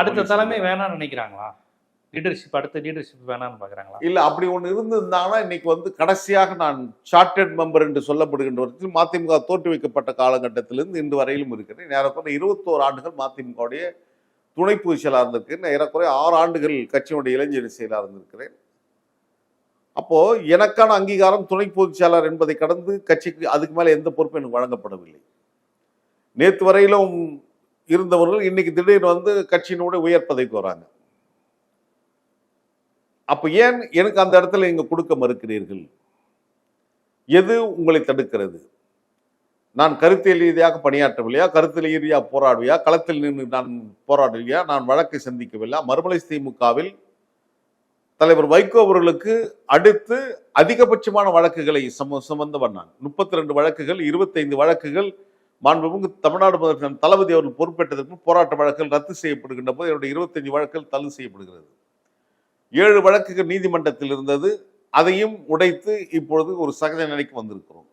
அடுத்த தலைமை வேணாம்னு நினைக்கிறாங்களா? லீடர்ஷிப் அடுத்த லீடர்ஷிப் வேணாம்னு பாக்குறாங்களா இல்ல அப்படி ஒண்ணு இருந்திருந்தாங்கன்னா இன்னைக்கு வந்து கடைசியாக நான் சார்ட்டர்ட் மெம்பர் என்று சொல்லப்படுகின்ற ஒருத்தில் மதிமுக தோற்றுவிக்கப்பட்ட காலகட்டத்திலிருந்து இன்று வரையிலும் இருக்கிறேன். ஏறக்குறைய இருபத்தோரு ஆண்டுகள் மதிமுகவுடைய துணை பொதுச் செயலாளர் இருந்திருக்கிறேன். ஏறக்குறைய ஆறு ஆண்டுகள் கட்சியினுடைய இளைஞர் செயலாளர் இருந்திருக்கிறேன். அப்போ எனக்கான அங்கீகாரம் துணை பொதுச் செயலாளர் என்பதை கடந்து கட்சிக்கு அதுக்கு மேல எந்த பொறுப்பும் எனக்கு வழங்கப்படவில்லை. நேற்று வரையிலும் இருந்தவர்கள் இன்னைக்கு திடீர்னு வந்து கட்சியினோட உயர் பதவிக்கு வராங்க. அப்ப ஏன் எனக்கு அந்த இடத்துல நீங்க கொடுக்க மறுக்கிறீர்கள்? எது உங்களை தடுக்கிறது? நான் கருத்தியல் ரீதியாக பணியாற்றவில்லையா? கருத்தியல் ரீதியாக போராடுவியா? களத்தில் நின்று நான் போராடுவியா? நான் வழக்கை சந்திக்கவில்லை மறுமலை திமுகவில் தலைவர் வைகோ அவர்களுக்கு அடுத்து அதிகபட்சமான வழக்குகளை சம சுமந்தவன் நான். முப்பத்தி ரெண்டு வழக்குகள் இருபத்தைந்து வழக்குகள் மாண்புமிகு தமிழ்நாடு முதலமைச்சர் தளபதி அவர்கள் பொறுப்பேற்றதற்கு போராட்ட வழக்குகள் ரத்து செய்யப்படுகின்ற போது என்னுடைய இருபத்தஞ்சு வழக்குகள் தள்ளு செய்யப்படுகிறது. ஏழு வழக்குகள் நீதிமன்றத்தில் இருந்தது. அதையும் உடைத்து இப்பொழுது ஒரு சகஜ நிலைக்கு வந்திருக்கிறோம்.